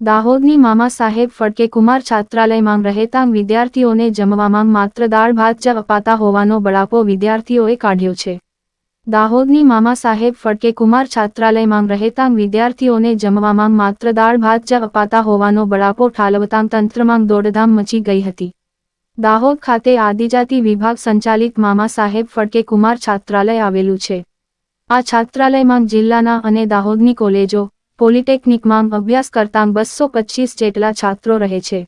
દાહોદની મામા સાહેબ ફડકે કુમાર છાત્રાલયમાં રહેતા વિદ્યાર્થીઓને જમવામાં માત્ર દાળ ભાત જ અપાતા હોવાનો બળાપો વિદ્યાર્થીઓએ કાઢ્યો છે. દાહોદની મામા સાહેબ ફડકે કુમાર છાત્રાલયમાં રહેતા વિદ્યાર્થીઓને જમવામાં માત્ર દાળ ભાત જ અપાતા હોવાનો બળાપો ઠાલવતા તંત્રમાં દોડધામ મચી ગઈ હતી. દાહોદ ખાતે આદિજાતિ વિભાગ સંચાલિત મામા સાહેબ ફડકે કુમાર છાત્રાલય આવેલું છે. આ છાત્રાલયમાં જિલ્લાના અને દાહોદની કોલેજો પોલિટેકનિકમાં અભ્યાસ કરતા બસો પચીસ જેટલા છાત્રો રહે છે.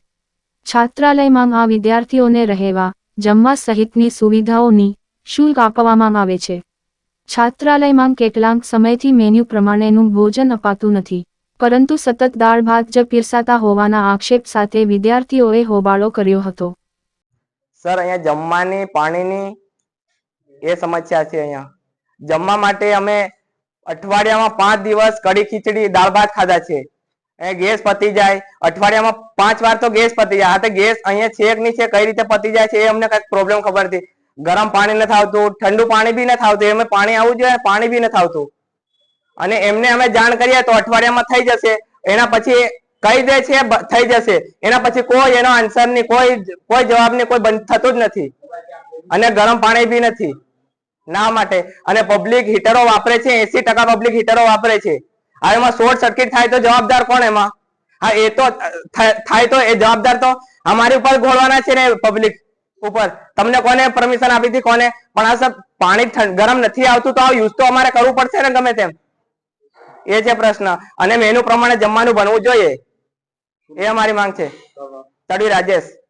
છાત્રાલયમાં આ વિદ્યાર્થીઓને રહેવા, જમવા સહિતની સુવિધાઓની શુલ્ક આપવામાં આવે છે. છાત્રાલયમાં કેટલાક સમયથી મેન્યુ પ્રમાણેનું ભોજન અપાતું નથી, પરંતુ સતત દાળ ભાત જ પીરસાતા હોવાના આક્ષેપ સાથે વિદ્યાર્થીઓએ હોબાળો કર્યો હતો. સર, અહીંયા જમવાની પાણીની એ સમસ્યા છે અહીંયા. જમવા માટે અમે અઠવાડિયામાં પાંચ દિવસ કઢી ખીચડી, દાળ ભાત ખાધા છે. એ ગેસ પતી જાય. અઠવાડિયામાં પાંચ વાર તો ગેસ પતી જાય. આ તો ગેસ અહીંયા છે કે નહીં છે, કઈ રીતે પતી જાય છે એ અમને કંઈક પ્રોબ્લેમ ખબર હતી ગરમ પાણી નથી આવતું, ઠંડુ પાણી બી નથી આવતું. એમાં પાણી આવવું જોઈએ, પાણી બી નથી આવતું. અને એમને અમે જાણ કરીએ તો અઠવાડિયામાં થઈ જશે. એના પછી કહી દે છે થઈ જશે. એના પછી કોઈ એનો આન્સર નહીં, કોઈ કોઈ જવાબ નહીં, કોઈ થતું જ નથી. અને ગરમ પાણી બી નથી. ના માટે. અને પબ્લિક હીટરો વાપરે છે એસી ટકા પબ્લિક હીટરો વાપરે છે. હવે એમાં શોર્ટ સર્કિટ થાય તો જવાબદાર કોણ એમાં? હા એ તો થાય તો એ જવાબદાર તો અમારી ઉપર ઘોળવાના છે ને પબ્લિક ઉપર. તમને કોને પરમિશન આપી હતી? કોને? પણ આ સર પાણી ગરમ નથી આવતું તો આ યુઝ તો અમારે કરવું પડશે ને ગમે તેમ. એ છે પ્રશ્ન. અને મેનુ પ્રમાણે જમવાનું બનવું જોઈએ. એ અમારી માંગ છે. તડવી રાજેશ.